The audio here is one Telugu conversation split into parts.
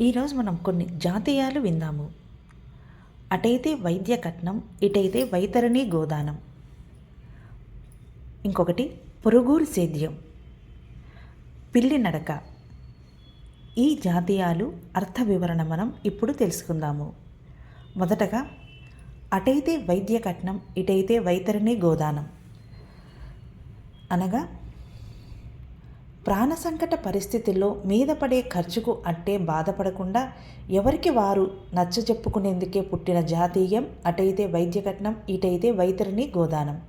ఈరోజు మనం కొన్ని జాతీయాలు విందాము. అటైతే వైద్య కట్నం ఇటైతే వైతరణి గోదానం. ఇంకొకటి పొరుగురు సేద్యం. పిల్లి నడక. ఈ జాతీయాలు అర్థ వివరణ మనం ఇప్పుడు తెలుసుకుందాము. మొదటగా అటైతే వైద్య కట్నం ఇటైతే వైతరణి గోదానం. అనగా ప్రాణ సంకట పరిస్థితుల్లో మీద పడే ఖర్చుకు అట్టే బాధపడకుండా ఎవరికి వారు నచ్చ చెప్పుకునేందుకే పుట్టిన జాతీయం అటైతే వైద్య కట్నం ఇటైతే వైతరిని గోదానం.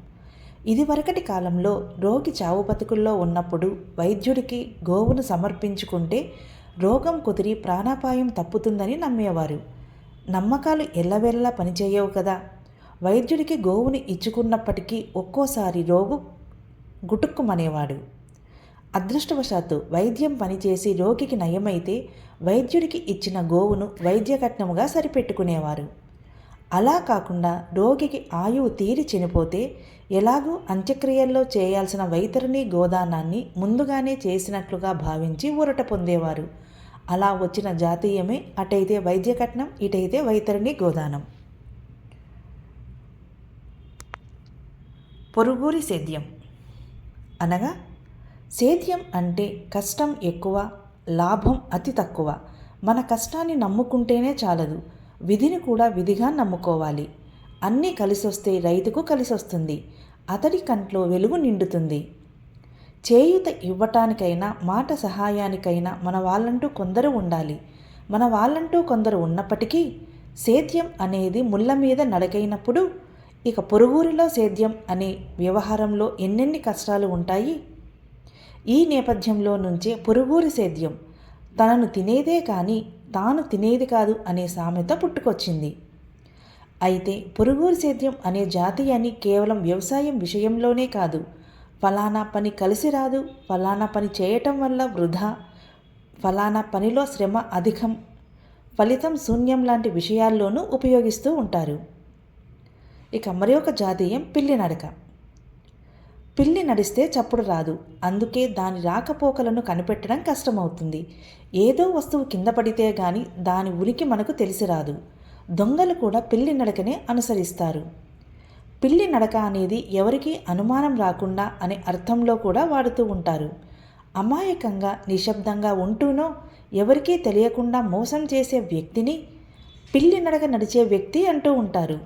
ఇదివరకటి కాలంలో రోగి చావు బతుకుల్లో ఉన్నప్పుడు వైద్యుడికి గోవును సమర్పించుకుంటే రోగం కుదిరి ప్రాణాపాయం తప్పుతుందని నమ్మేవారు. నమ్మకాలు ఎల్లవెల్లా పనిచేయవు కదా. వైద్యుడికి గోవుని ఇచ్చుకున్నప్పటికీ ఒక్కోసారి రోగు గుటుక్కుమనేవాడు. అదృష్టవశాత్తు వైద్యం పనిచేసి రోగికి నయమైతే వైద్యుడికి ఇచ్చిన గోవును వైద్య కట్నముగా సరిపెట్టుకునేవారు. అలా కాకుండా రోగికి ఆయువు తీరి చనిపోతే ఎలాగూ అంత్యక్రియల్లో చేయాల్సిన వైతరిని గోదానాన్ని ముందుగానే చేసినట్లుగా భావించి ఊరట పొందేవారు. అలా వచ్చిన జాతీయమే అటైతే వైద్య కట్నం ఇటైతే వైతరిని గోదానం. పొరుగురి సేద్యం అనగా సేద్యం అంటే కష్టం ఎక్కువ లాభం అతి తక్కువ. మన కష్టాన్ని నమ్ముకుంటేనే చాలదు. విధిని కూడా విధిగా నమ్ముకోవాలి. అన్నీ కలిసొస్తే రైతుకు కలిసొస్తుంది. అతడి కంట్లో వెలుగు నిండుతుంది. చేయూత ఇవ్వటానికైనా మాట సహాయానికైనా మన వాళ్ళంటూ కొందరు ఉండాలి. మన వాళ్ళంటూ కొందరు ఉన్నప్పటికీ సేద్యం అనేది ముళ్ళ మీద నడకైనప్పుడు ఇక పొరుగురిలో సేద్యం అనే వ్యవహారంలో ఎన్నెన్ని కష్టాలు ఉంటాయి? ఈ నేపథ్యంలో నుంచే పొరుగురి సేద్యం. తనను తినేదే కానీ తాను తినేది కాదు అనే సామెత పుట్టుకొచ్చింది. అయితే పొరుగురి సేద్యం అనే జాతీయాన్ని కేవలం వ్యవసాయం విషయంలోనే కాదు. ఫలానా పని కలిసి రాదు ఫలానా పని చేయటం వల్ల వృధా ఫలానా పనిలో శ్రమ అధికం ఫలితం శూన్యం లాంటి విషయాల్లోనూ ఉపయోగిస్తూ ఉంటారు. ఇక మరి ఒక జాతీయం పిల్లి నడక. పిల్లి నడిస్తే చప్పుడు రాదు. అందుకే దాని రాకపోకలను కనిపెట్టడం కష్టమవుతుంది. ఏదో వస్తువు కింద పడితే గాని దాని ఉనికి మనకు తెలిసి రాదు. దొంగలు కూడా పిల్లి నడకనే అనుసరిస్తారు. పిల్లి నడక అనేది ఎవరికీ అనుమానం రాకుండా అనే అర్థంలో కూడా వాడుతూ ఉంటారు. అమాయకంగా నిశ్శబ్దంగా ఉంటూనో ఎవరికీ తెలియకుండా మోసం చేసే వ్యక్తిని పిల్లి నడక నడిచే వ్యక్తి అంటూ ఉంటారు.